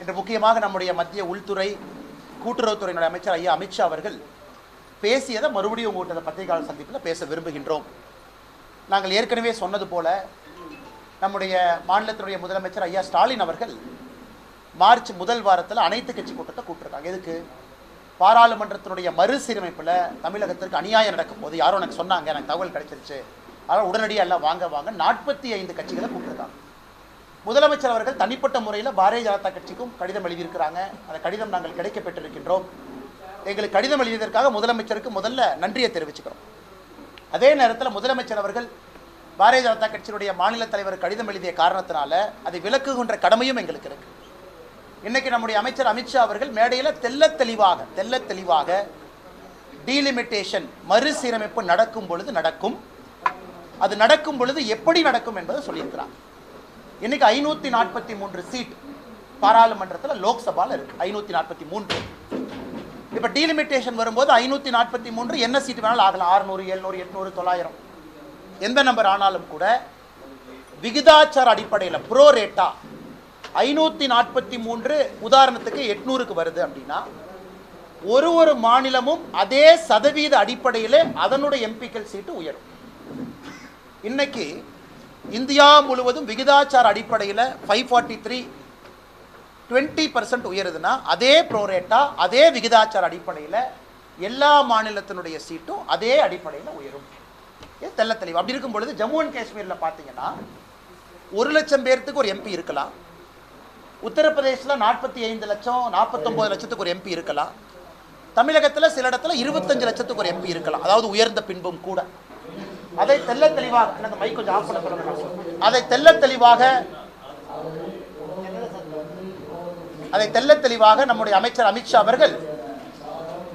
இன்று முக்கியமாக நம்முடைய மத்திய உள்துறை கூட்டுறவுத்துறையினுடைய அமைச்சர் ஐயா அமித்ஷா அவர்கள் பேசியதை மறுபடியும் உங்கள்கிட்ட பத்திரிகையாளர் சந்திப்பில் பேச விரும்புகின்றோம். நாங்கள் ஏற்கனவே சொன்னது போல நம்முடைய மாநிலத்தினுடைய முதலமைச்சர் ஐயா ஸ்டாலின் அவர்கள் மார்ச் முதல் வாரத்தில் அனைத்து கட்சி கூட்டத்தை கூப்பிட்டுருக்காங்க. எதுக்கு? பாராளுமன்றத்தினுடைய மறுசீரமைப்பில் தமிழகத்திற்கு அநியாயம் நடக்கும் போது யாரும் எனக்கு சொன்னாங்க எனக்கு தகவல் கிடைச்சிருச்சு. அதனால் உடனடியாக எல்லாம் வாங்க வாங்க நாற்பத்தி ஐந்து கட்சிகளை கூப்பிட்டுருக்காங்க. முதலமைச்சர் அவர்கள் தனிப்பட்ட முறையில் பாரதிய ஜனதா கட்சிக்கும் கடிதம் எழுதியிருக்கிறாங்க. அந்த கடிதம் நாங்கள் கிடைக்கப் பெற்றிருக்கின்றோம் எங்களுக்கு கடிதம் எழுதியதற்காக முதலமைச்சருக்கு முதல்ல நன்றியை தெரிவிச்சுக்கிறோம். அதே நேரத்தில் முதலமைச்சர் அவர்கள் பாரதிய ஜனதா கட்சியினுடைய மாநில தலைவர் கடிதம் எழுதிய காரணத்தினால அதை விளக்குகின்ற கடமையும் எங்களுக்கு இருக்கு. இன்னைக்கு நம்முடைய அமைச்சர் அமித்ஷா அவர்கள் மேடையில் தெள்ளத் தெளிவாக தெல்ல தெளிவாக டீலிமிட்டேஷன் மறுசீரமைப்பு நடக்கும் பொழுது நடக்கும். அது நடக்கும் பொழுது எப்படி நடக்கும் என்பதை சொல்லியிருக்கிறார். இன்னைக்கு ஐநூத்தி நாற்பத்தி மூன்று சீட் பாராளுமன்றத்தில் லோக்சபால இருக்கு. ஐநூத்தி நாற்பத்தி மூன்று. இப்போ டீலிமிட்டேஷன் வரும்போது ஐநூத்தி நாற்பத்தி மூன்று என்ன சீட் வேணாலும் ஆகலாம். ஆறுநூறு எழுநூறு எட்நூறு தொள்ளாயிரம். எந்த நம்பர் ஆனாலும் கூட விகிதாச்சார அடிப்படையில் ப்ரோ ரேட்டா ஐநூற்றி நாற்பத்தி மூன்று உதாரணத்துக்கு எட்நூறுக்கு வருது அப்படின்னா ஒரு ஒரு மாநிலமும் அதே சதவீத அடிப்படையில் அதனுடைய எம்பிக்கள் சீட்டு உயரும். இன்னைக்கு இந்தியா முழுவதும் விகிதாச்சார அடிப்படையில் five forty three twenty percent உயருதுன்னா அதே ப்ரோரேட்டா அதே விகிதாச்சார அடிப்படையில் எல்லா மாநிலத்தினுடைய சீட்டும் அதே அடிப்படையில் உயரும். தெல்ல தெளிவு? அப்படி இருக்கும் பொழுது ஜம்மு அண்ட் காஷ்மீரில் பார்த்தீங்கன்னா ஒரு லட்சம் பேர்த்துக்கு ஒரு எம்பி இருக்கலாம். உத்தரப்பிரதேசில் நாற்பத்தி ஐந்து லட்சம் நாற்பத்தொம்போது லட்சத்துக்கு ஒரு எம்பி இருக்கலாம். தமிழகத்தில் சில இடத்துல இருபத்தஞ்சு லட்சத்துக்கு ஒரு எம்பி இருக்கலாம். அதாவது உயர்ந்த பின்பும் கூட. அதை தெல்ல தெளிவாக எனது மைக் கொஞ்சம் ஆஃப் பண்ண சொல்லுங்க. அதை தெல்ல தெளிவாக அதை தெல்ல தெளிவாக நம்முடைய அமைச்சர் அமித்ஷா அவர்கள்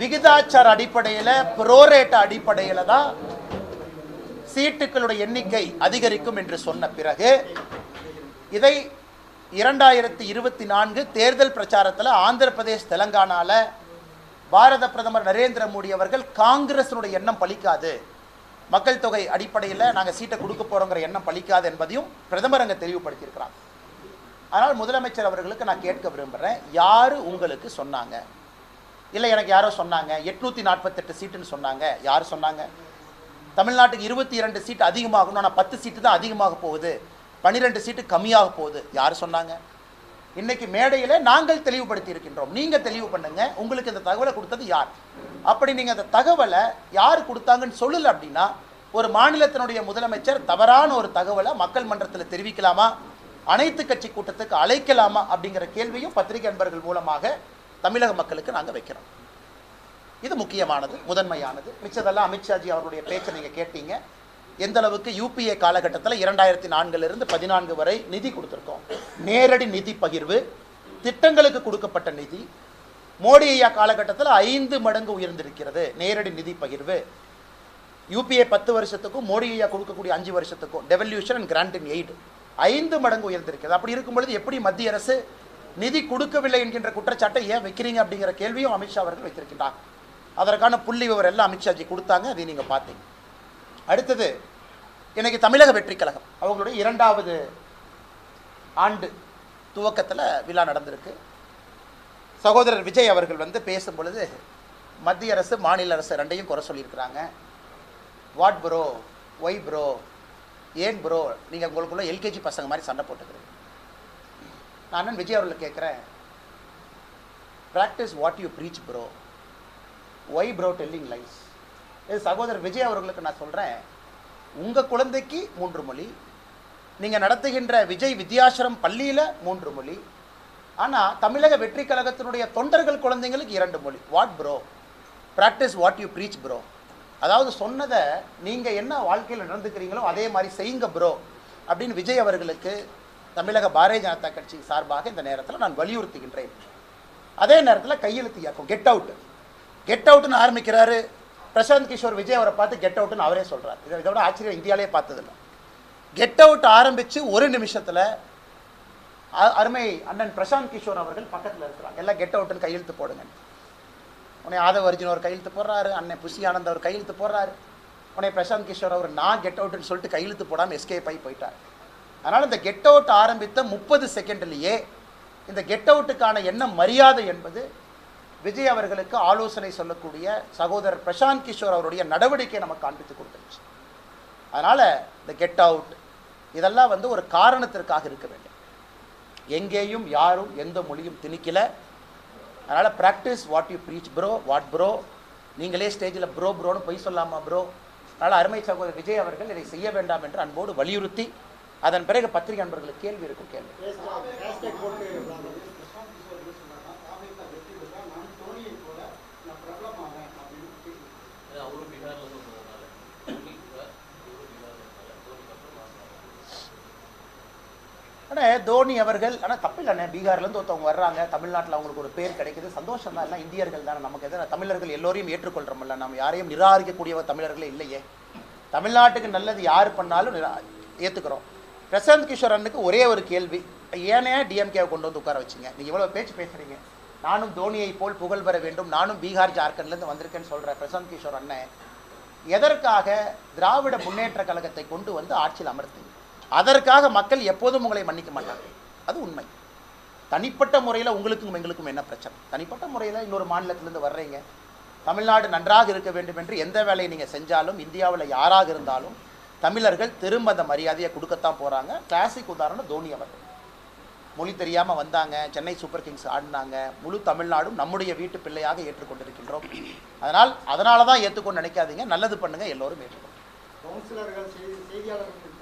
விகிதாச்சார அடிப்படையில் புரோரேட்ட அடிப்படையில் தான் சீட்டுகளுடைய எண்ணிக்கை அதிகரிக்கும் என்று சொன்ன பிறகு இதை இரண்டாயிரத்தி இருபத்தி நான்கு தேர்தல் பிரச்சாரத்தில் ஆந்திர பிரதேஷ் தெலங்கானாவில் பாரத பிரதமர் நரேந்திர மோடி அவர்கள் காங்கிரஸினுடைய எண்ணம் பலிக்காது. மக்கள் தொகை அடிப்படையில் நாங்கள் சீட்டை கொடுக்க போகிறோங்கிற எண்ணம் பலிக்காது என்பதையும் பிரதமர் அங்கே தெளிவுபடுத்தியிருக்கிறார். ஆனால் முதலமைச்சர் அவர்களுக்கு நான் கேட்க விரும்புகிறேன் யார் உங்களுக்கு சொன்னாங்க? இல்லை எனக்கு யாரோ சொன்னாங்க? எட்நூற்றி நாற்பத்தெட்டு சீட்டுன்னு சொன்னாங்க. யார் சொன்னாங்க? தமிழ்நாட்டுக்கு இருபத்தி இரண்டு சீட் அதிகமாகணும் ஆனால் பத்து சீட்டு தான் அதிகமாக போகுது. பன்னிரெண்டு சீட்டு கம்மியாக போகுது. யார் சொன்னாங்க? இன்னைக்கு மேடையில் நாங்கள் தெளிவுபடுத்தி இருக்கின்றோம் நீங்கள் தெளிவு பண்ணுங்கள் உங்களுக்கு இந்த தகவலை கொடுத்தது யார்? அப்படி நீங்கள் அந்த தகவலை யார் கொடுத்தாங்கன்னு சொல்லல அப்படின்னா ஒரு மாநிலத்தினுடைய முதலமைச்சர் தவறான ஒரு தகவலை மக்கள் மன்றத்தில் தெரிவிக்கலாமா? அனைத்து கட்சி கூட்டத்துக்கு அழைக்கலாமா? அப்படிங்கிற கேள்வியும் பத்திரிகை அன்பர்கள் மூலமாக தமிழக மக்களுக்கு நாங்கள் வைக்கிறோம். இது முக்கியமானது முதன்மையானது. மிச்சதெல்லாம் அமித்ஷாஜி அவருடைய பேச்சை நீங்கள் கேட்டீங்க. எந்த அளவுக்கு யூபிஏ காலகட்டத்தில் இரண்டாயிரத்தி நான்கிலிருந்து பதினான்கு வரை நிதி கொடுத்துருக்கோம். நேரடி நிதி பகிர்வு திட்டங்களுக்கு கொடுக்கப்பட்ட நிதி மோடி ஐயா காலகட்டத்தில் ஐந்து மடங்கு உயர்ந்திருக்கிறது நேரடி நிதி பகிர்வு. யூபிஏ பத்து வருஷத்துக்கும் மோடி ஐயா கொடுக்கக்கூடிய அஞ்சு வருஷத்துக்கும் devolution and grant in aid ஐந்து மடங்கு உயர்ந்திருக்கிறது. அப்படி இருக்கும் பொழுது எப்படி மத்திய அரசு நிதி கொடுக்கவில்லை என்கின்ற குற்றச்சாட்டை ஏன் வைக்கிறீங்க அப்படிங்கிற கேள்வியும் அமித்ஷா அவர்கள் வைத்திருக்கின்றார். அதற்கான புள்ளி விவரம் எல்லாம் அமித்ஷாஜி கொடுத்தாங்க அதை நீங்கள் பார்த்தீங்க. அடுத்தது இன்னைக்கு தமிழக வெற்றி கழகம் அவங்களுடைய இரண்டாவது ஆண்டு துவக்கத்தில் விழா நடந்திருக்கு. சகோதரர் விஜய் அவர்கள் வந்து பேசும் பொழுது மத்திய அரசு மாநில அரசு ரெண்டையும் குறை சொல்லியிருக்கிறாங்க. வாட் ப்ரோ ஒய் ப்ரோ ஏன் ப்ரோ நீங்கள் உங்களுக்குள்ளே எல்கேஜி பசங்க மாதிரி சண்டை போட்டுக்கிறீங்க. நான் அண்ணன் விஜய் அவர்களை கேட்குறேன். Practice what you preach bro why bro telling lies இது சகோதரர் விஜய் அவர்களுக்கு நான் சொல்கிறேன் உங்கள் குழந்தைக்கு மூன்று மொழி நீங்கள் நடத்துகின்ற விஜய் வித்யாசிரம் பள்ளியில் மூன்று மொழி ஆனால் தமிழக வெற்றி கழகத்தினுடைய தொண்டர்கள் குழந்தைங்களுக்கு இரண்டு மொழி. What bro practice what you preach bro அதாவது சொன்னதை நீங்கள் என்ன வாழ்க்கையில் நடந்துக்கிறீங்களோ அதே மாதிரி செய்யுங்க ப்ரோ அப்படின்னு விஜய் அவர்களுக்கு தமிழக பாரதிய ஜனதா கட்சி சார்பாக இந்த நேரத்தில் நான் வலியுறுத்துகின்றேன். அதே நேரத்தில் கையெழுத்து இயக்கம். கெட் அவுட் கெட் அவுட்னு ஆரம்பிக்கிறாரு. பிரசாந்த் கிஷோர் விஜய் அவரை பார்த்து கெட் அவுட்னு அவரே சொல்கிறார் இதை இதோட விட ஆச்சரியம் இந்தியாவிலே பார்த்ததில்லை. கெட் அவுட் ஆரம்பித்து ஒரு நிமிஷத்தில் அருமை அண்ணன் பிரசாந்த் கிஷோர் அவர்கள் பக்கத்தில் இருக்கிறாங்க. எல்லாம் கெட் அவுட்டில் கையெழுத்து போடுங்க. உன்னை ஆதவ அர்ஜுன் ஒரு கையெழுத்து போடுறாரு அண்ணன் புஷி ஆனந்த் அவர் கையெழுத்து போடுறாரு. உன்னை பிரசாந்த் கிஷோர் அவர் நான் கெட் அவுட்னு சொல்லிட்டு கையெழுத்து போடாமல் எஸ்கேப் ஆகி போயிட்டார். அதனால் இந்த கெட் அவுட் ஆரம்பித்த முப்பது செகண்ட்லேயே இந்த கெட் அவுட்டுக்கான என்ன மரியாதை என்பது விஜய் அவர்களுக்கு ஆலோசனை சொல்லக்கூடிய சகோதரர் பிரசாந்த் கிஷோர் அவருடைய நடவடிக்கையை நமக்கு காண்பித்து கொடுத்துருச்சு. அதனால் இந்த கெட் அவுட் இதெல்லாம் வந்து ஒரு காரணத்திற்காக இருக்க வேண்டும். எங்கேயும் யாரும் எந்த மொழியும் திணிக்கல. அதனால் practice what you preach bro what bro நீங்களே ஸ்டேஜில் ப்ரோ ப்ரோன்னு பொய் சொல்லாமா ப்ரோ அதனால் அருமை சகோதரர் விஜய் அவர்கள் இதை செய்ய வேண்டாம் என்று அன்போடு வலியுறுத்தி அதன் பிறகு பத்திரிகை நண்பர்களுக்கு கேள்வி இருக்கும் கேள்வி. ஆனால் தோனி அவர்கள் ஆனால் தப்பில்லைண்ணே பீகார்லேருந்து ஒருத்தவங்க வர்றாங்க தமிழ்நாட்டில் அவங்களுக்கு ஒரு பேர் கிடைக்குது. சந்தோஷம் தான். எல்லாம் இந்தியர்கள் தானே. நமக்கு எதாவது தமிழர்கள் எல்லோரையும் ஏற்றுக்கொள்கிறோம்ல நம்ம யாரையும் நிராகரிக்கக்கூடியவர் தமிழர்களே இல்லையே. தமிழ்நாட்டுக்கு நல்லது யார் பண்ணாலும் நிரா ஏற்றுக்கிறோம் பிரசாந்த் கிஷோர் அண்ணுக்கு ஒரே ஒரு கேள்வி. ஏனே டிஎம்கேவை கொண்டு வந்து உட்கார வச்சிங்க. நீங்கள் இவ்வளோ பேச்சு பேசுகிறீங்க நானும் தோனியை போல் புகழ் பெற வேண்டும். நானும் பீகார் ஜார்க்கண்ட்லேருந்து வந்திருக்கேன்னு சொல்கிற பிரசாந்த் கிஷோர் அண்ணன் எதற்காக திராவிட முன்னேற்ற கழகத்தை கொண்டு வந்து ஆட்சியில் அமர்த்தீங்க? அதற்காக மக்கள் எப்போதும் உங்களை மன்னிக்க மாட்டாங்க அது உண்மை. தனிப்பட்ட முறையில் உங்களுக்கும் எங்களுக்கும் என்ன பிரச்சனை? தனிப்பட்ட முறையில் இன்னொரு மாநிலத்திலேருந்து வர்றீங்க. தமிழ்நாடு நன்றாக இருக்க வேண்டும் என்று எந்த வேலையை நீங்கள் செஞ்சாலும் இந்தியாவில் யாராக இருந்தாலும் தமிழர்கள் திரும்ப அந்த மரியாதையை கொடுக்கத்தான் போகிறாங்க கிளாசிக் உதாரணம் தோனி அவர்கள். மொழி தெரியாமல் வந்தாங்க. சென்னை சூப்பர் கிங்ஸ் ஆடினாங்க. முழு தமிழ்நாடும் நம்முடைய வீட்டு பிள்ளையாக ஏற்றுக்கொண்டிருக்கின்றோம். அதனால் அதனால தான் ஏற்றுக்கொண்டு நினைக்காதீங்க. நல்லது பண்ணுங்கள் எல்லோரும் ஏற்றுக்கொண்டு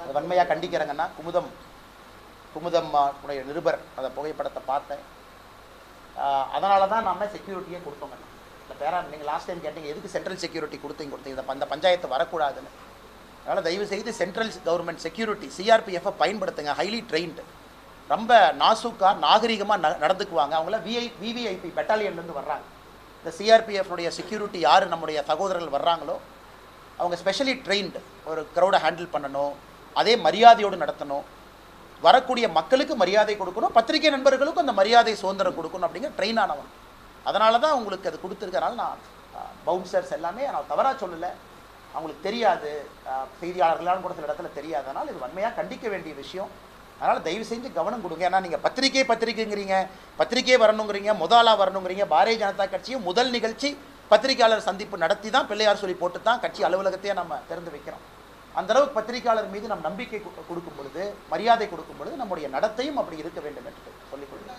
அதை வன்மையாக கண்டிக்கிறேங்கன்னா குமுதம் குமுதம் உடைய நிருபர் அந்த புகைப்படத்தை பார்த்தேன். அதனால தான் நம்ம செக்யூரிட்டியே கொடுத்தோங்க இந்த பேரா நீங்கள் லாஸ்ட் டைம் கேட்டீங்க எதுக்கு சென்ட்ரல் செக்யூரிட்டி கொடுத்தீங்க கொடுத்தீங்க? இந்த அந்த பஞ்சாயத்து வரக்கூடாதுன்னு. அதனால் தயவு செய்து சென்ட்ரல் கவர்மெண்ட் செக்யூரிட்டி சிஆர்பிஎஃப்பை பயன்படுத்துங்க ஹைலி ட்ரெயின்டு ரொம்ப நாசுக்காக நாகரிகமாக ந நடந்துக்குவாங்க. அவங்கள விஐ விவிஐபி பெட்டாலியன்லேருந்து வர்றாங்க. இந்த சிஆர்பிஎஃப்னுடைய செக்யூரிட்டி யார் நம்முடைய சகோதரர்கள் வர்றாங்களோ அவங்க ஸ்பெஷலி ட்ரெயின்டு ஒரு க்ரௌடை ஹேண்டில் பண்ணணும் அதே மரியாதையோடு நடத்தணும். வரக்கூடிய மக்களுக்கு மரியாதை கொடுக்கணும் பத்திரிகை நண்பர்களுக்கும் அந்த மரியாதை சுதந்திரம் கொடுக்கணும் அப்படிங்கிற ட்ரெயின் ஆனவன். அதனால தான் அவங்களுக்கு அது கொடுத்துருக்கனால நான் பவுன்சர்ஸ் எல்லாமே நான் தவறாக சொல்லலை. அவங்களுக்கு தெரியாது. செய்தியாளர்களான கூட சில இடத்துல தெரியாது. அதனால் இது வன்மையாக கண்டிக்க வேண்டிய விஷயம். அதனால் தயவு செஞ்சு கவனம் கொடுங்க. ஏன்னா நீங்கள் பத்திரிகை பத்திரிக்கைங்கிறீங்க பத்திரிகை வரணுங்கிறீங்க முதலாக வரணுங்கிறீங்க பாரதிய ஜனதா கட்சியும் முதல் நிகழ்ச்சி பத்திரிகையாளர் சந்திப்பு நடத்தி தான் பிள்ளையார் சொல்லி போட்டு தான் கட்சி அலுவலகத்தையே நம்ம திறந்து வைக்கிறோம். அந்த அளவுக்கு பத்திரிகையாளர் மீது நம் நம்பிக்கை கொடுக்கும் பொழுது மரியாதை கொடுக்கும் பொழுது நம்முடைய நடத்தையும் அப்படி இருக்க வேண்டும் என்று சொல்லிக் கொள்கிறேன்.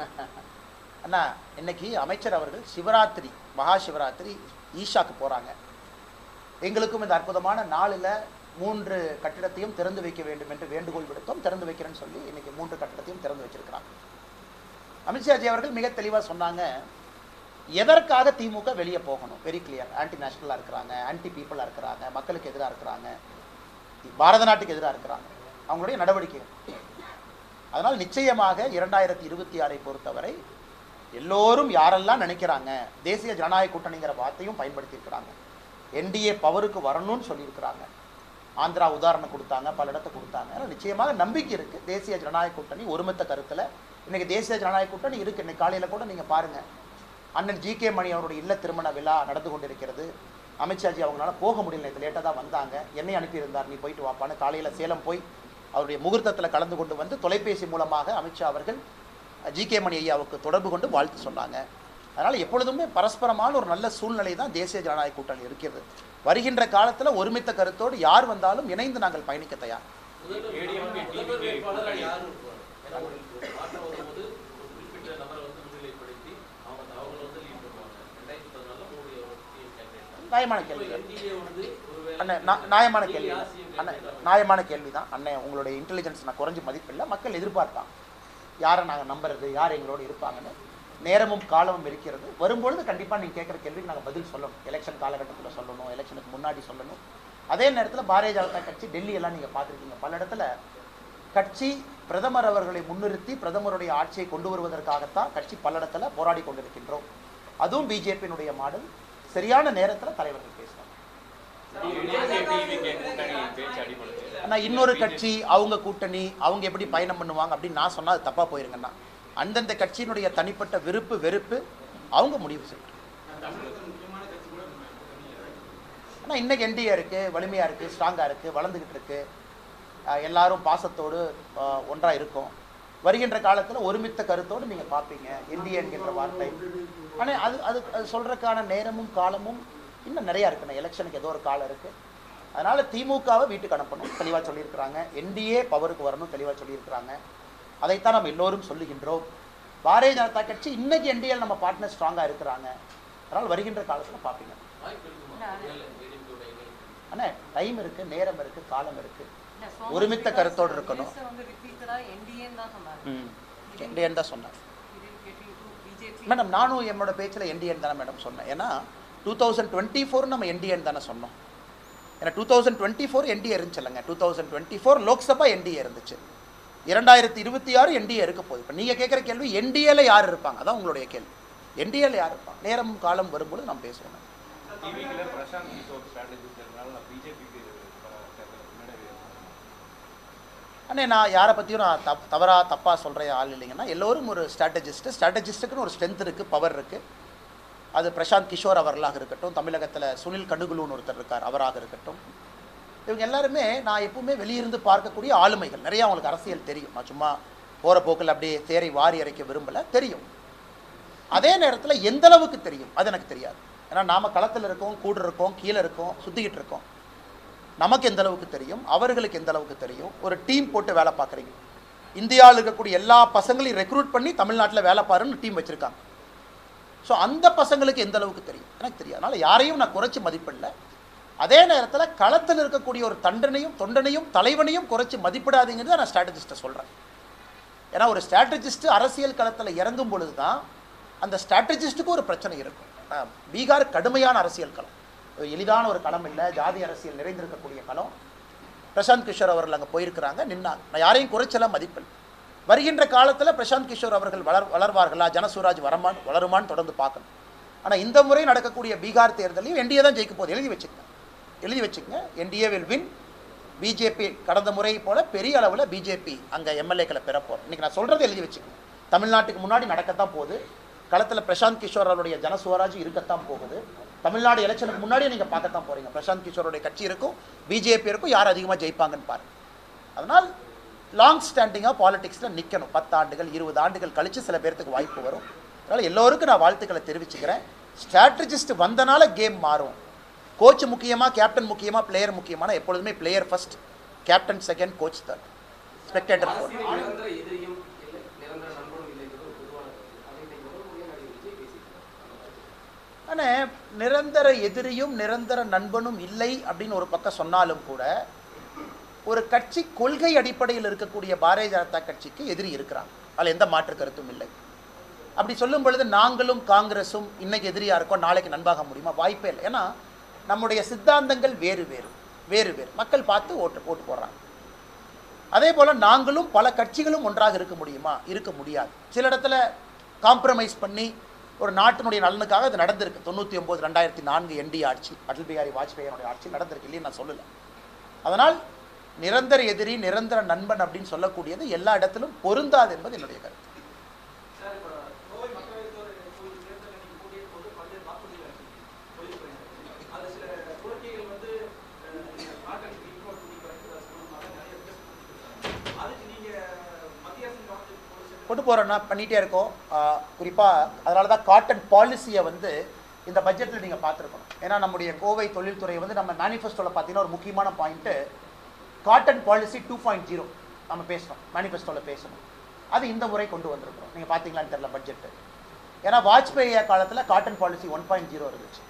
அண்ணா இன்னைக்கு அமைச்சர் அவர்கள் சிவராத்திரி மகா சிவராத்திரி ஈஷாக்கு போகிறாங்க எங்களுக்கும் இந்த அற்புதமான நாளில் மூன்று கட்டிடத்தையும் திறந்து வைக்க வேண்டும் என்று வேண்டுகோள் விடுத்தோம். திறந்து வைக்கிறேன்னு சொல்லி இன்னைக்கு மூன்று கட்டிடத்தையும் திறந்து வச்சிருக்கிறாங்க அமித்ஷாஜி அவர்கள் மிக தெளிவாக சொன்னாங்க எதற்காக திமுக வெளியே போகணும்? வெரி கிளியர் ஆன்டி நேஷனலாக இருக்கிறாங்க ஆன்டி பீப்புளாக இருக்கிறாங்க மக்களுக்கு எதிராக இருக்கிறாங்க பாரத நாட்டுக்கு எதிராக இருக்கிறாங்க. அவங்களுடைய நடவடிக்கை அதனால் நிச்சயமாக இரண்டாயிரத்தி இருபத்தி ஆறை பொறுத்தவரை எல்லோரும் யாரெல்லாம் நினைக்கிறாங்க தேசிய ஜனநாயக கூட்டணிங்கிற வார்த்தையும் பயன்படுத்தியிருக்கிறாங்க. என்டிஏ பவருக்கு வரணும்னு சொல்லியிருக்கிறாங்க. ஆந்திரா உதாரணம் கொடுத்தாங்க பல இடத்த கொடுத்தாங்க. ஆனால் நிச்சயமாக நம்பிக்கை இருக்குது தேசிய ஜனநாயக கூட்டணி ஒருமித்த கருத்தில். இன்னைக்கு தேசிய ஜனநாயக கூட்டணி இருக்குது இன்னைக்கு காலையில் கூட நீங்கள் பாருங்கள் அண்ணன் ஜி கே மணி அவருடைய இல்ல திருமண விழா நடந்து கொண்டிருக்கிறது. அமித்ஷாஜி அவங்களால போக முடியல. நேற்று லேட்டாக தான் வந்தாங்க. என்னை அனுப்பியிருந்தார். நீ போயிட்டு வாப்பான்னு காலையில் சேலம் போய் அவருடைய முகூர்த்தத்தில் கலந்து கொண்டு வந்து தொலைபேசி மூலமாக அமித்ஷா அவர்கள் ஜி கே மணி ஐயாவுக்கு தொடர்பு கொண்டு வாழ்த்து சொன்னாங்க. அதனால் எப்பொழுதுமே பரஸ்பரமான ஒரு நல்ல சூழ்நிலை தான் தேசிய ஜனநாயக கூட்டணி இருக்கிறது. வருகின்ற காலத்தில் ஒருமித்த கருத்தோடு யார் வந்தாலும் இணைந்து நாங்கள் பயணிக்க தயார். நியாயமான கேள்வி அண்ணன் நியாயமான கேள்வி அண்ணன் நியாயமான கேள்வி தான் அண்ணன் உங்களுடைய இன்டெலிஜென்ஸ் நான் குறைஞ்ச மதிப்பில்லை. மக்கள் எதிர்பார்ப்பான் யாரை நாங்கள் நம்புறது? யார் எங்களோட இருப்பாங்கன்னு. நேரமும் காலமும் இருக்கிறது. வரும்பொழுது கண்டிப்பாக நீங்கள் கேட்குற கேள்விக்கு நாங்கள் பதில் சொல்லணும். எலெக்ஷன் காலகட்டத்தில் சொல்லணும் எலெக்ஷனுக்கு முன்னாடி சொல்லணும். அதே நேரத்தில் பாரதிய ஜனதா கட்சி டெல்லி எல்லாம் நீங்கள் பார்த்துருக்கீங்க. பல இடத்துல கட்சி பிரதமர் அவர்களை முன்னிறுத்தி பிரதமருடைய ஆட்சியை கொண்டு வருவதற்காகத்தான் கட்சி பல இடத்துல போராடி கொண்டிருக்கின்றோம். அதுவும் பிஜேபியினுடைய மாடல். சரியான நேரத்தில் தலைவர்கள் பேசுவாங்க. ஆனால் இன்னொரு கட்சி அவங்க கூட்டணி அவங்க எப்படி பயணம் பண்ணுவாங்க அப்படின்னு நான் சொன்னால் அது தப்பாக போயிருங்கண்ணா. அந்தந்த கட்சியினுடைய தனிப்பட்ட விருப்பு வெறுப்பு அவங்க முடிவு செய்யும். ஆனால் இன்னைக்கு என்டிஏ இருக்குது வலிமையாக இருக்குது ஸ்ட்ராங்காக இருக்குது வளர்ந்துக்கிட்டு இருக்குது எல்லாரும் பாசத்தோடு ஒன்றாக இருக்கும். வருகின்ற காலத்தில் ஒருமித்த கருத்தோடு நீங்கள் பார்ப்பீங்க என்டிஏ என்கின்ற வார்த்தை. ஆனால் அது அது அது சொல்கிறதுக்கான நேரமும் காலமும் இன்னும் நிறையா இருக்குண்ணே எலெக்ஷனுக்கு ஏதோ ஒரு காலம் இருக்குது அதனால் திமுகவை வீட்டுக்கு அனுப்பணும். தெளிவாக சொல்லியிருக்கிறாங்க. என்டிஏ பவருக்கு வரணும் தெளிவாக சொல்லியிருக்கிறாங்க. அதைத்தான் நம்ம எல்லோரும் சொல்லுகின்றோம். பாரதிய ஜனதா கட்சி இன்னைக்கு என்டிஏல நம்ம பார்ட்னர் ஸ்ட்ராங்காக இருக்கிறாங்க. அதனால் வருகின்ற காலத்தில் பார்ப்பீங்க. அண்ணே டைம் இருக்குது நேரம் இருக்குது காலம் சோம ஒருமித்த கருத்தோடு இருக்கணும். ன்னு தான் சொன்னாரு. சொன்னேன். மேடம் நானும் என்னோட பேச்சில் என்டிஎன் தானே மேடம் சொன்னேன். ஏன்னா டூ தௌசண்ட் டுவெண்ட்டி ஃபோர் நம்ம என்டிஎன் தானே சொன்னோம். ஏன்னா two thousand twenty four NDA இருந்துச்சுல்லங்க two thousand twenty four Lok Sabha NDA இருந்துச்சு. இரண்டாயிரத்தி இருபத்தி ஆறு என்டிஏ இருக்க போகுது. இப்போ நீங்கள் கேட்குற கேள்வி என்டிஏல யார் இருப்பாங்க? அதான் உங்களுடைய கேள்வி. என்டிஏல யார் இருப்பாங்க? நேரம் காலம் வரும்போது நம்ம பேசுவோம். அண்ணே நான் யாரை பற்றியும் நான் தப் தவறாக தப்பாக சொல்கிற ஆள் இல்லைங்கன்னா எல்லோரும் ஒரு ஸ்ட்ராட்டஜிஸ்ட்டு ஸ்ட்ராட்டஜிஸ்ட்டுக்குன்னு ஒரு ஸ்ட்ரென்த் இருக்குது பவர் இருக்குது அது பிரசாந்த் கிஷோர் அவர்களாக இருக்கட்டும் தமிழகத்தில் சுனில் கண்டுகுலுன்னு ஒருத்தர் இருக்கார் அவராக இருக்கட்டும். இவங்க எல்லாருமே நான் எப்பவுமே வெளியிருந்து பார்க்கக்கூடிய ஆளுமைகள். நிறைய அவங்களுக்கு அரசியல் தெரியும். நான் சும்மா போகிற போக்கில் அப்படியே தேரை வாரி இறைக்க விரும்பலை. தெரியும். அதே நேரத்தில் எந்த அளவுக்கு தெரியும்? அது எனக்கு தெரியாது. ஏன்னா நாம் களத்தில் இருக்கோம் கூட இருக்கோம் கீழே இருக்கோம் சுற்றிக்கிட்டு இருக்கோம். நமக்கு எந்த அளவுக்கு தெரியும்? அவர்களுக்கு எந்த அளவுக்கு தெரியும்? ஒரு டீம் போட்டு வேலை பார்க்குறீங்க. இந்தியாவில் இருக்கக்கூடிய எல்லா பசங்களையும் ரெக்ரூட் பண்ணி தமிழ்நாட்டில் வேலை பாருன்னு டீம் வச்சுருக்காங்க. ஸோ அந்த பசங்களுக்கு எந்த அளவுக்கு தெரியும்? எனக்கு தெரியும் அதனால் யாரையும் நான் குறைச்சி மதிப்பிடல. அதே நேரத்தில் களத்தில் இருக்கக்கூடிய ஒரு தண்டனையும் தொண்டனையும் தலைவனையும் குறைச்சி மதிப்பிடாதீங்கிறத நான் ஸ்ட்ராட்டஜிஸ்ட்டை சொல்கிறேன் ஏன்னா ஒரு ஸ்ட்ராட்டஜிஸ்ட் அரசியல் களத்தில் இறங்கும் பொழுது தான் அந்த ஸ்ட்ராட்டஜிஸ்ட்டுக்கு ஒரு பிரச்சனை இருக்கும். பீகார் கடுமையான அரசியல் களம். எளிதான ஒரு களம் இல்லை ஜாதி அரசியல் நிறைந்திருக்கக்கூடிய களம். பிரசாந்த் கிஷோர் அவர்கள் அங்கே போயிருக்கிறாங்க நின்னாங்க. நான் யாரையும் குறைச்சலாம் மதிப்பில். வருகின்ற காலத்தில் பிரசாந்த் கிஷோர் அவர்கள் வளர் வளர்வார்களா? ஜனசுராஜ் வரமான் வளருமான்னு தொடர்ந்து பார்க்கணும். ஆனால் இந்த முறை நடக்கக்கூடிய பீகார் தேர்தலையும் என்டிஏ தான் ஜெயிக்க போகுது எழுதி வச்சுக்கணும் எழுதி வச்சுக்கங்க. என்டிஏ வில் வின் பிஜேபி கடந்த முறை போல பெரிய அளவில் பிஜேபி அங்கே எம்எல்ஏக்களை பெற போகிறோம் இன்றைக்கி நான் சொல்கிறத எழுதி வச்சுக்கோங்க தமிழ்நாட்டுக்கு முன்னாடி நடக்கத்தான் போகுது. களத்தில் பிரசாந்த் கிஷோர் அவருடைய ஜனசுவராஜ் இருக்கத்தான் போகுது. தமிழ்நாடு எலெக்ஷனுக்கு முன்னாடியே நீங்கள் பார்க்கத்தான் போகிறீங்க பிரசாந்த் கிஷோருடைய கட்சி இருக்கும் பிஜேபி இருக்கும் யார் அதிகமாக ஜெயிப்பாங்கன்னு பாருங்கள் அதனால் லாங் ஸ்டாண்டிங்காக பாலிடிக்ஸில் நிற்கணும் பத்து ஆண்டுகள் இருபது ஆண்டுகள் கழித்து சில பேர்த்துக்கு வாய்ப்பு வரும். அதனால் எல்லோருக்கும் நான் வாழ்த்துக்களை தெரிவிச்சுக்கிறேன். ஸ்ட்ராட்டஜிஸ்ட் வந்தனால கேம் மாறும். கோச் முக்கியமா கேப்டன் முக்கியமா பிளேயர் முக்கியமான எப்பொழுதுமே player first captain second coach third spectator ஆனால் நிரந்தர எதிரியும் நிரந்தர நண்பனும் இல்லை அப்படின்னு ஒரு பக்கம் சொன்னாலும் கூட ஒரு கட்சி கொள்கை அடிப்படையில் இருக்கக்கூடிய பாரதிய ஜனதா கட்சிக்கு எதிரி இருக்கிறாங்க. அதில் எந்த மாற்று கருத்தும் இல்லை. அப்படி சொல்லும் பொழுது நாங்களும் காங்கிரஸும் இன்னைக்கு எதிரியா இருக்கோம் நாளைக்கு நண்பாக முடியுமா? வாய்ப்பே இல்லை. ஏன்னா நம்முடைய சித்தாந்தங்கள் வேறு வேறு வேறு வேறு. மக்கள் பார்த்து ஓட்டு ஓட்டு போடுறாங்க. அதே போல் நாங்களும் பல கட்சிகளும் ஒன்றாக இருக்க முடியுமா? இருக்க முடியாது. சில இடத்துல காம்ப்ரமைஸ் பண்ணி ஒரு நாட்டினுடைய நலனுக்காக அது நடந்திருக்கு. தொண்ணூற்றி ஒம்பது ரெண்டாயிரத்தி நான்கு என்டி ஆட்சி அடல் பிகாரி வாஜ்பேயினுடைய ஆட்சி நடந்திருக்கு இல்லைன்னு நான் சொல்லலை. அதனால் நிரந்தர எதிரி நிரந்தர நண்பன் அப்படின்னு சொல்லக்கூடியது எல்லா இடத்திலும் பொருந்தாது என்பது என்னுடைய கருத்து சார் இப்போ கோவை மக்களவைத் தொகுதி தொகுதி தேர்தலில் நீங்கள் போட்டியிடும் போது பல்வேறு வாக்குறுதிகள் சொல்லியிருக்கிறீங்க அது சில கோரிக்கைகள் வந்து நாட்டுக்கு இம்போர்ட் பண்ணி குறைக்கிறது சம்பந்தமாக நிறைய பேசப்பட்டிருக்காங்க அதுக்கு நீங்கள் மத்திய அரசின் கவனத்துக்கு கொண்டு போகிறோன்னா பண்ணிகிட்டே இருக்கோம். குறிப்பாக அதனால தான் காட்டன் பாலிசியை வந்து இந்த பட்ஜெட்டில் நீங்கள் பார்த்துருக்கணும். ஏன்னா நம்முடைய கோவை தொழில்துறை வந்து நம்ம மேனிஃபெஸ்டோவில் பார்த்தீங்கன்னா ஒரு முக்கியமான point cotton policy two point zero நம்ம பேசணும் மேனிஃபெஸ்டோவில் பேசணும். அது இந்த முறை கொண்டு வந்திருக்கிறோம். நீங்கள் பார்த்தீங்களான்னு தெரில பட்ஜெட்டு ஏன்னா வாஜ்பாய் காலத்தில் cotton policy one point zero இருந்துச்சு.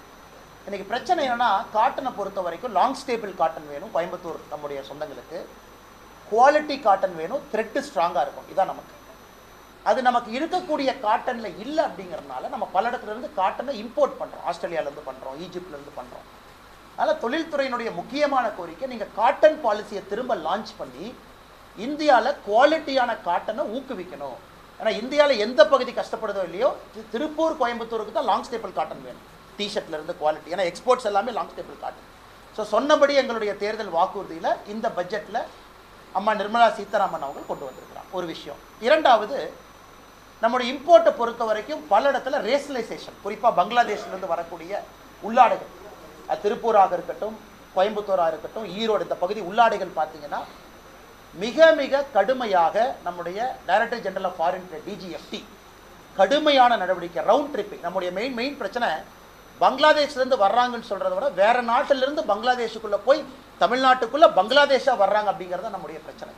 இன்றைக்கி பிரச்சனை என்னென்னா காட்டனை பொறுத்த வரைக்கும் லாங் ஸ்டேபிள் காட்டன் வேணும் கோயம்புத்தூர் நம்முடைய சொந்தங்களுக்கு. குவாலிட்டி காட்டன் வேணும் த்ரெட்டு ஸ்ட்ராங்காக இருக்கும். இதான் நமக்கு. அது நமக்கு இருக்கக்கூடிய காட்டனில் இல்லை அப்படிங்கிறதுனால நம்ம பல இடத்துலேருந்து காட்டனை இம்போர்ட் பண்ணுறோம் ஆஸ்திரேலியாவிலேருந்து பண்ணுறோம் ஈஜிப்ட்லேருந்து பண்ணுறோம் அதனால் தொழில்துறையினுடைய முக்கியமான கோரிக்கை நீங்கள் காட்டன் பாலிசியை திரும்ப லான்ச் பண்ணி இந்தியாவில் குவாலிட்டியான காட்டனை ஊக்குவிக்கணும். ஏன்னா இந்தியாவில் எந்த பகுதி கஷ்டப்படுதோ இல்லையோ திருப்பூர் கோயம்புத்தூருக்கு தான் லாங் ஸ்டேபிள் காட்டன் வேணும். டிஷர்ட்ல இருந்து குவாலிட்டி ஏன்னா எக்ஸ்போர்ட்ஸ் எல்லாமே லாங் ஸ்டேபிள் காட்டன் ஸோ சொன்னபடி எங்களுடைய தேர்தல் வாக்குறுதியில் இந்த பட்ஜெட்டில் அம்மா நிர்மலா சீதாராமன் அவர்கள் கொண்டு வந்திருக்கிறார். ஒரு விஷயம். இரண்டாவது நம்முடைய இம்போர்ட்டை பொறுத்த வரைக்கும் பல இடத்துல ரேஷனலைசேஷன் குறிப்பாக பங்களாதேஷ்லேருந்து வரக்கூடிய உள்ளாடைகள். அது திருப்பூராக இருக்கட்டும் கோயம்புத்தூராக இருக்கட்டும் ஈரோடு இந்த பகுதி உள்ளாடைகள் பார்த்தீங்கன்னா மிக மிக கடுமையாக நம்முடைய director general of foreign trade DGFT கடுமையான நடவடிக்கை ரவுண்ட் ட்ரிப்பிங் நம்முடைய மெயின் மெயின் பிரச்சனை பங்களாதேஷ்லேருந்து வர்றாங்கன்னு சொல்கிறத விட வேறு நாட்டிலிருந்து பங்களாதேஷுக்குள்ளே போய் தமிழ்நாட்டுக்குள்ளே பங்களாதேஷாக வர்றாங்க அப்படிங்கிறது தான் நம்முடைய பிரச்சனை.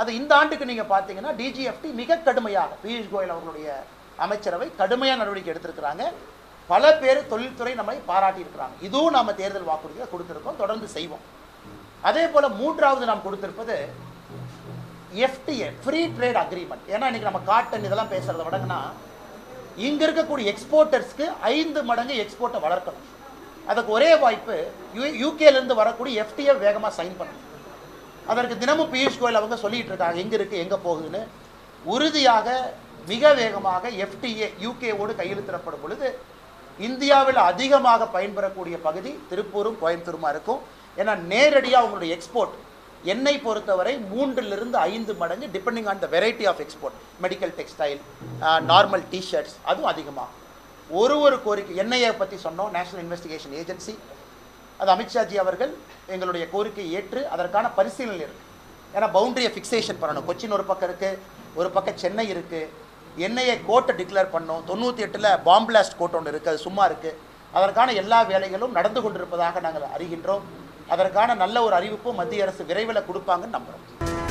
அது இந்த ஆண்டுக்கு நீங்கள் பார்த்தீங்கன்னா டிஜிஎஃப்டி மிக கடுமையாக பியூஷ் கோயல் அவர்களுடைய அமைச்சரவை கடுமையான நடவடிக்கை எடுத்திருக்கிறாங்க. பல பேர் தொழில்துறை நம்மை பாராட்டி இருக்கிறாங்க. இதுவும் நாம தேர்தல் வாக்குறுதியை கொடுத்திருக்கோம் தொடர்ந்து செய்வோம். அதே போல மூன்றாவது நாம் கொடுத்திருப்பது எஃப்டிஏ ஃப்ரீ ட்ரேட் அக்ரிமெண்ட் ஏன்னா இன்னைக்கு நம்ம காட்டன் இதெல்லாம் பேசுறத விடங்கன்னா இங்க இருக்கக்கூடிய எக்ஸ்போர்ட்டர்ஸ்க்கு ஐந்து மடங்கு எக்ஸ்போர்ட்டை வளர்க்கணும். அதுக்கு ஒரே வாய்ப்பு யூ யூகேல இருந்து வரக்கூடிய எஃப்டிஏ வேகமாக சைன் பண்ணணும். அதற்கு தினமும் பியூஷ் கோயல் அவங்க சொல்லிட்டு இருக்காங்க எங்க இருக்கு எங்க போகுதுன்னு. உறுதியாக மிக வேகமாக எஃப்டிஏ யூகேவோடு கையெழுத்திடப்படும் பொழுது இந்தியாவில் அதிகமாக பயன்பெறக்கூடிய பகுதி திருப்பூரும் கோயம்புத்தூருமா இருக்கும். ஏன்னா நேரடியாக அவங்களுடைய எக்ஸ்போர்ட் எண்ணெய் பொறுத்தவரை மூன்றிலிருந்து ஐந்து மடங்கு depending on the variety of export medical textile normal T-shirts அதுவும் அதிகமாக ஒரு ஒரு கோரிக்கை எண்ணெயை பற்றி சொன்னோம் நேஷனல் இன்வெஸ்டிகேஷன் ஏஜென்சி அது அமித்ஷாஜி அவர்கள் எங்களுடைய கோரிக்கையை ஏற்று அதற்கான பரிசீலனை இருக்குது ஏன்னா பவுண்டரியை ஃபிக்சேஷன் பண்ணணும். கொச்சின் ஒரு பக்கம் இருக்குது ஒரு பக்கம் சென்னை இருக்குது என்ஐஏ கோட்டை டிக்ளேர் பண்ணோம் தொண்ணூற்றி எட்டில் பாம்பிளாஸ்ட் கோர்ட் கோட் ஒன்று இருக்குது அது சும்மா இருக்குது அதற்கான எல்லா வேலைகளும் நடந்து கொண்டிருப்பதாக நாங்கள் அறிகின்றோம். அதற்கான நல்ல ஒரு அறிவிப்பும் மத்திய அரசு விரைவில் கொடுப்பாங்கன்னு நம்புகிறோம்